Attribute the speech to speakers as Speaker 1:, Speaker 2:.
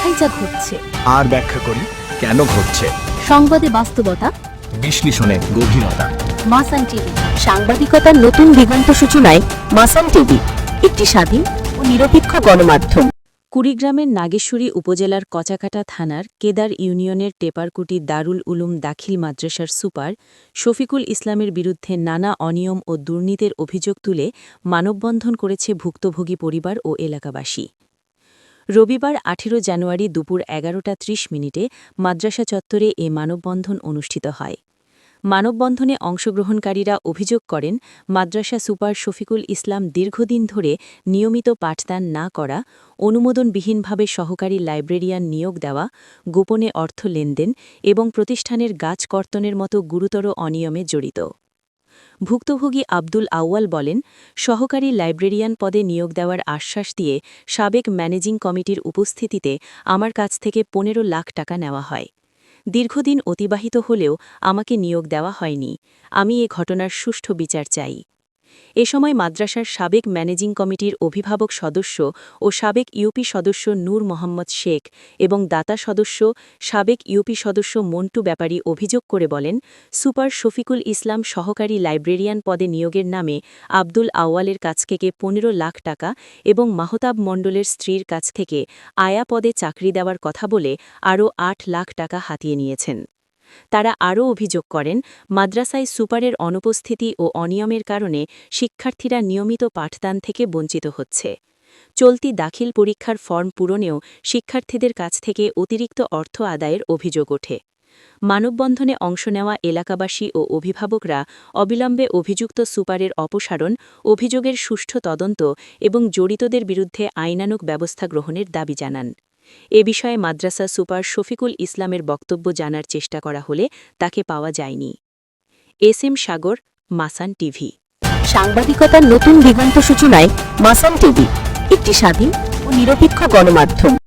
Speaker 1: দেখাই যা ঘটছে।
Speaker 2: আর ব্যাখ্যা করি কেন ঘটছে?
Speaker 1: সংবাদে বাস্তবতা।
Speaker 2: বিশ্লেষণে গভীরতা।
Speaker 1: মাসান টিভি।
Speaker 3: সাংবাদিকতার নতুন দিগন্ত সূচনায় মাসান টিভি একটি স্বাধীন ও নিরপেক্ষ গণমাধ্যম।
Speaker 4: কুড়িগ্রামের নাগেশ্বরী উপজেলার কচাকাটা থানার কেদার ইউনিয়নের টেপারকুটি দারুল উলুম দাখিল মাদ্রাসার সুপার শফিকুল ইসলামের বিরুদ্ধে নানা অনিয়ম ও দুর্নীতির অভিযোগ তুলে মানববন্ধন করেছে ভুক্তভোগী পরিবার ও এলাকাবাসী। রবিবার আঠেরো জানুয়ারি দুপুর এগারোটা ত্রিশ মিনিটে মাদ্রাসা চত্বরে এ মানববন্ধন অনুষ্ঠিত হয়। মানববন্ধনে অংশগ্রহণকারীরা অভিযোগ করেন, মাদ্রাসা সুপার শফিকুল ইসলাম দীর্ঘদিন ধরে নিয়মিত পাঠদান না করা, অনুমোদনবিহীনভাবে সহকারী লাইব্রেরিয়ান নিয়োগ দেওয়া, গোপনে অর্থ লেনদেন এবং প্রতিষ্ঠানের গাছ কর্তনের মতো গুরুতর অনিয়মে জড়িত। ভুক্তভোগী আব্দুল আউয়াল বলেন, সহকারী লাইব্রেরিয়ান পদে নিয়োগ দেওয়ার আশ্বাস দিয়ে সাবেক ম্যানেজিং কমিটির উপস্থিতিতে আমার কাছ থেকে পনেরো লাখ টাকা নেওয়া হয়। দীর্ঘদিন অতিবাহিত হলেও আমাকে নিয়োগ দেওয়া হয়নি। আমি এ ঘটনার সুষ্ঠু বিচার চাই। এ সময় মাদ্রাসার সাবেক ম্যানেজিং কমিটির অভিভাবক সদস্য ও সাবেক ইউপি সদস্য নূর মোহাম্মদ শেখ এবং দাতা সদস্য সাবেক ইউপি সদস্য মন্টু ব্যাপারী অভিযোগ করে বলেন, সুপার শফিকুল ইসলাম সহকারী লাইব্রেরিয়ান পদে নিয়োগের নামে আব্দুল আওয়ালের কাছ থেকে পনেরো লাখ টাকা এবং মাহতাব মণ্ডলের স্ত্রীর কাছ থেকে আয়া পদে চাকরি দেওয়ার কথা বলে আরও আট লাখ টাকা হাতিয়ে নিয়েছেন। তারা আরও অভিযোগ করেন, মাদ্রাসায় সুপারের অনুপস্থিতি ও অনিয়মের কারণে শিক্ষার্থীরা নিয়মিত পাঠদান থেকে বঞ্চিত হচ্ছে। চলতি দাখিল পরীক্ষার ফর্ম পূরণেও শিক্ষার্থীদের কাছ থেকে অতিরিক্ত অর্থ আদায়ের অভিযোগ ওঠে। মানববন্ধনে অংশ নেওয়া এলাকাবাসী ও অভিভাবকরা অবিলম্বে অভিযুক্ত সুপারের অপসারণ, অভিযোগের সুষ্ঠু তদন্ত এবং জড়িতদের বিরুদ্ধে আইনানুক ব্যবস্থা গ্রহণের দাবি জানান। এ বিষয়ে মাদ্রাসা সুপার শফিকুল ইসলামের বক্তব্য জানার চেষ্টা করা হলে তাকে পাওয়া যায়নি। S M Sagar, Masan TV.
Speaker 3: সাংবাদিকতার নতুন দিগন্ত সূচনায় মাসান টিভি, একটি স্বাধীন ও নিরপেক্ষ গণমাধ্যম।